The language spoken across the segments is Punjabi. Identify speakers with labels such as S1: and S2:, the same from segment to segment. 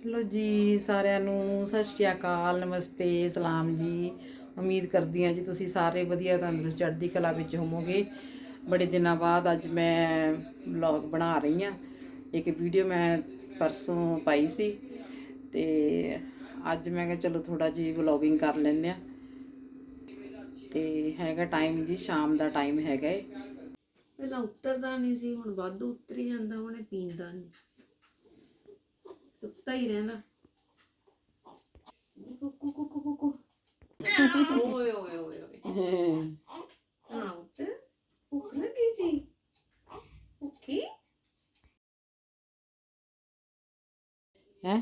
S1: ਹੈਲੋ ਜੀ, ਸਾਰਿਆਂ ਨੂੰ ਸਤਿ ਸ਼੍ਰੀ ਅਕਾਲ, ਨਮਸਤੇ, ਸਲਾਮ ਜੀ। ਉਮੀਦ ਕਰਦੀ ਹਾਂ ਜੀ ਤੁਸੀਂ ਸਾਰੇ ਵਧੀਆ, ਤੰਦਰੁਸਤ, ਚੜ੍ਹਦੀ ਕਲਾ ਵਿੱਚ ਹੋਵੋਗੇ। ਬੜੇ ਦਿਨਾਂ ਬਾਅਦ ਅੱਜ ਮੈਂ ਵਲੌਗ ਬਣਾ ਰਹੀ ਹਾਂ। ਇੱਕ ਵੀਡੀਓ ਮੈਂ ਪਰਸੋਂ ਪਾਈ ਸੀ ਤੇ ਅੱਜ ਮੈਂ ਕਿਹਾ ਚਲੋ ਥੋੜਾ ਜੀ ਵਲੌਗਿੰਗ ਕਰ ਲੈਂਦੇ ਆ ਤੇ ਹੈਗਾ ਟਾਈਮ ਜੀ, ਸ਼ਾਮ ਦਾ ਟਾਈਮ ਹੈਗਾ ਏ।
S2: ਪਹਿਲਾਂ ਉਤਰਦਾ ਨਹੀਂ ਸੀ, ਹੁਣ ਵਾਧੂ ਉਤਰੀ ਜਾਂਦਾ, ਹੁਣੇ ਪੀਂਦਾ ਨਹੀਂ। ਸੁੱਤਾ ਹੀ ਰਹਿੰਦਾ ਕੁਕੂ ਕੁਕੂ ਕੁਕੂ ਓਏ ਓਏ ਓਏ ਓਏ ਹਾਂ ਉੱਤੇ ਭੁੱਖ ਲੱਗੀ ਸੀ ਭੁੱਖੀ
S1: ਹੈ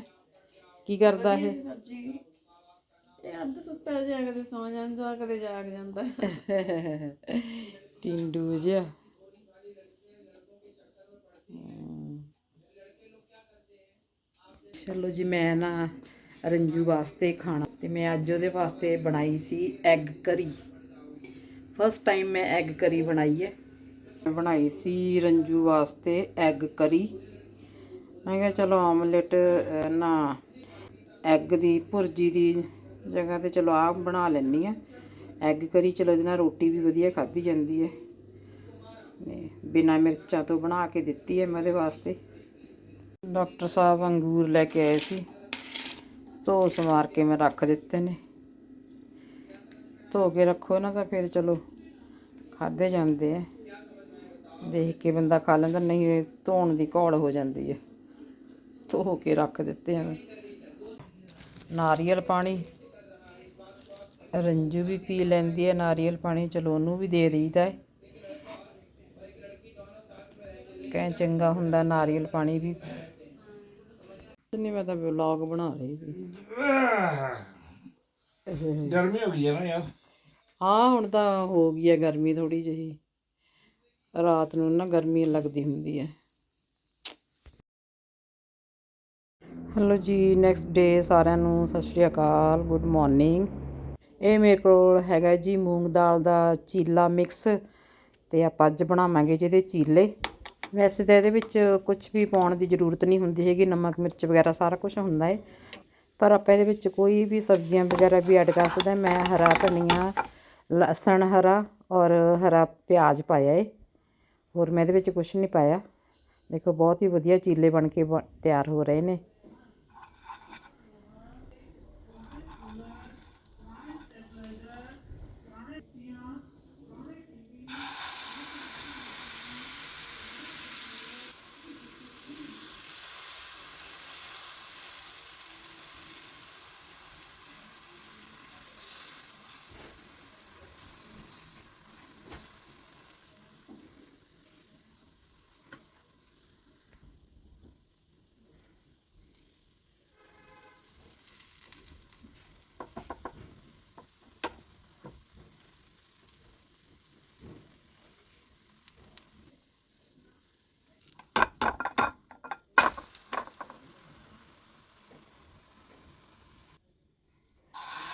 S1: ਕੀ ਕਰਦਾ ਇਹ
S2: ਸਬਜੀ ਇਹ ਅੱਧ ਸੁੱਤਾ ਜਿਹਾ ਕਦੇ ਸੌ ਜਾਂਦਾ ਕਦੇ ਜਾਗ ਜਾਂਦਾ
S1: ਟਿੰਡੂ ਜਿਹਾ ਚਲੋ ਜੀ, ਮੈਂ ਨਾ ਰੰਜੂ ਵਾਸਤੇ ਖਾਣਾ ਤੇ ਮੈਂ ਅੱਜ ਉਹਦੇ ਵਾਸਤੇ ਬਣਾਈ ਸੀ ਐਗ ਕਰੀ ਫਸਟ ਟਾਈਮ ਮੈਂ ਐਗ ਕਰੀ ਬਣਾਈ ਹੈ। ਮੈਂ ਬਣਾਈ ਸੀ ਰੰਜੂ ਵਾਸਤੇ ਐਗ ਕਰੀ ਮੈਂ ਕਿਹਾ ਚਲੋ ਆਮਲੇਟ ਨਾ ਐਗ ਦੀ, ਭੁਰਜੀ ਦੀ ਜਗ੍ਹਾ ਤੇ ਚਲੋ ਆਹ ਬਣਾ ਲੈਣੀ ਆ ਐਗ ਕਰੀ ਚਲੋ ਇਹਦੇ ਨਾਲ ਰੋਟੀ ਵੀ ਵਧੀਆ ਖਾਧੀ ਜਾਂਦੀ ਹੈ। ਨੇ ਬਿਨਾ ਮਿਰਚਾਂ ਤੋਂ ਬਣਾ ਕੇ ਦਿੱਤੀ ਹੈ ਮੈਂ ਉਹਦੇ ਵਾਸਤੇ। ਡਾਕਟਰ ਸਾਹਿਬ ਅੰਗੂਰ ਲੈ ਕੇ ਆਏ ਸੀ। ਧੋ ਸਵਾਰ ਕੇ ਮੈਂ ਰੱਖ ਦਿੱਤੇ ਨੇ। ਧੋ ਕੇ ਰੱਖੋ ਨਾ ਤਾਂ ਫਿਰ ਚਲੋ ਖਾਦੇ ਜਾਂਦੇ ਆ। ਦੇਖ ਕੇ ਬੰਦਾ ਖਾ ਲੈਂਦਾ, ਨਹੀਂ ਧੋਣ ਦੀ ਘੋਲ ਹੋ ਜਾਂਦੀ ਹੈ ਧੋ ਕੇ ਰੱਖ ਦਿੱਤੇ ਆ ਨਾਰੀਅਲ ਪਾਣੀ। ਰੰਜੂ ਵੀ ਪੀ ਲੈਂਦੀ ਹੈ ਨਾਰੀਅਲ ਪਾਣੀ, ਚਲੋ ਉਹਨੂੰ ਵੀ ਦੇ ਦਈਦਾ ਹੈ ਕਹਿ ਚੰਗਾ ਹੁੰਦਾ ਨਾਰੀਅਲ ਪਾਣੀ ਵੀ। ਮੈਂ ਤਾਂ ਵਲੌਗ ਬਣਾ ਰਹੀ ਸੀ।
S3: ਗਰਮੀ ਹੋ ਗਈ ਹੈ ਨਾ ਯਾਰ।
S1: ਹਾਂ ਹੁਣ ਤਾਂ ਹੋ ਗਈ ਹੈ ਗਰਮੀ ਥੋੜੀ ਜਿਹੀ। ਰਾਤ ਨੂੰ ਨਾ ਗਰਮੀ ਲੱਗਦੀ ਹੁੰਦੀ ਹੈ। ਹੈਲੋ ਜੀ ਨੈਕਸਟ ਡੇ ਸਾਰਿਆਂ ਨੂੰ ਸਤਿ ਸ਼੍ਰੀ ਅਕਾਲ ਗੁੱਡ ਮਾਰਨਿੰਗ ਇਹ ਮੇਰੇ ਕੋਲ ਹੈਗਾ ਜੀ ਮੂੰਗ ਦਾਲ ਦਾ ਚੀਲਾ ਮਿਕਸ ਤੇ ਆਪਾਂ ਅੱਜ ਬਣਾਵਾਂਗੇ ਜਿਹਦੇ ਚੀਲੇ। ਵੈਸੇ ਤਾਂ ਇਹਦੇ ਵਿੱਚ ਕੁਝ ਵੀ ਪਾਉਣ ਦੀ ਜ਼ਰੂਰਤ ਨਹੀਂ ਹੁੰਦੀ ਹੈਗੀ, ਨਮਕ, ਮਿਰਚ ਵਗੈਰਾ ਸਾਰਾ ਕੁਝ ਹੁੰਦਾ ਹੈ ਪਰ ਆਪਾਂ ਇਹਦੇ ਵਿੱਚ ਕੋਈ ਵੀ ਸਬਜ਼ੀਆਂ ਵਗੈਰਾ ਵੀ ਐਡ ਕਰ ਸਕਦੇ ਮੈਂ ਹਰਾ ਧਨੀਆ, ਲਸਣ ਹਰਾ ਔਰ ਹਰਾ ਪਿਆਜ਼ ਪਾਇਆ ਹੈ ਹੋਰ ਮੈਂ ਇਹਦੇ ਵਿੱਚ ਕੁਝ ਨਹੀਂ ਪਾਇਆ। ਦੇਖੋ, ਬਹੁਤ ਹੀ ਵਧੀਆ ਚੀਲੇ ਬਣ ਕੇ ਬ- ਤਿਆਰ ਹੋ ਰਹੇ ਨੇ।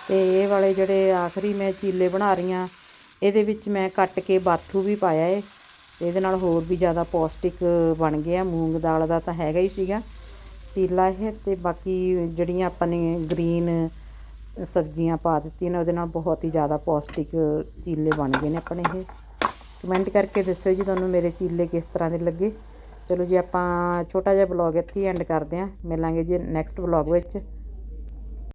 S1: ਤੇ ਇਹ ਵਾਲੇ ਜਿਹੜੇ ਆਖਰੀ ਮੈਂ ਚੀਲੇ ਬਣਾ ਰਹੀ ਹਾਂ, ਇਹਦੇ ਵਿੱਚ ਮੈਂ ਕੱਟ ਕੇ ਬਾਥੂ ਵੀ ਪਾਇਆ ਏ। ਤੇ ਇਹਦੇ ਨਾਲ ਹੋਰ ਵੀ ਜ਼ਿਆਦਾ ਪੌਸ਼ਟਿਕ ਬਣ ਗਿਆ। ਮੂੰਗ ਦਾਲ ਦਾ ਤਾਂ ਹੈਗਾ ਹੀ ਸੀਗਾ। ਚੀਲਾ ਇਹ ਤੇ ਬਾਕੀ ਜਿਹੜੀਆਂ ਆਪਾਂ ਨੇ ਗ੍ਰੀਨ ਸਬਜ਼ੀਆਂ ਪਾ ਦਿੱਤੀਆਂ ਨੇ, ਉਹਦੇ ਨਾਲ ਬਹੁਤ ਹੀ ਜ਼ਿਆਦਾ ਪੌਸ਼ਟਿਕ ਚੀਲੇ ਬਣ ਗਏ ਨੇ ਆਪਣੇ ਇਹ। ਕਮੈਂਟ ਕਰਕੇ ਦੱਸਿਓ ਜੀ ਤੁਹਾਨੂੰ ਮੇਰੇ ਚੀਲੇ ਕਿਸ ਤਰ੍ਹਾਂ ਦੇ ਲੱਗੇ। ਚਲੋ ਜੀ ਆਪਾਂ ਛੋਟਾ ਜਿਹਾ ਬਲੌਗ ਇੱਥੇ ਐਂਡ ਕਰਦੇ ਹਾਂ। ਮਿਲਾਂਗੇ ਜੀ ਨੈਕਸਟ ਬਲੌਗ ਵਿੱਚ।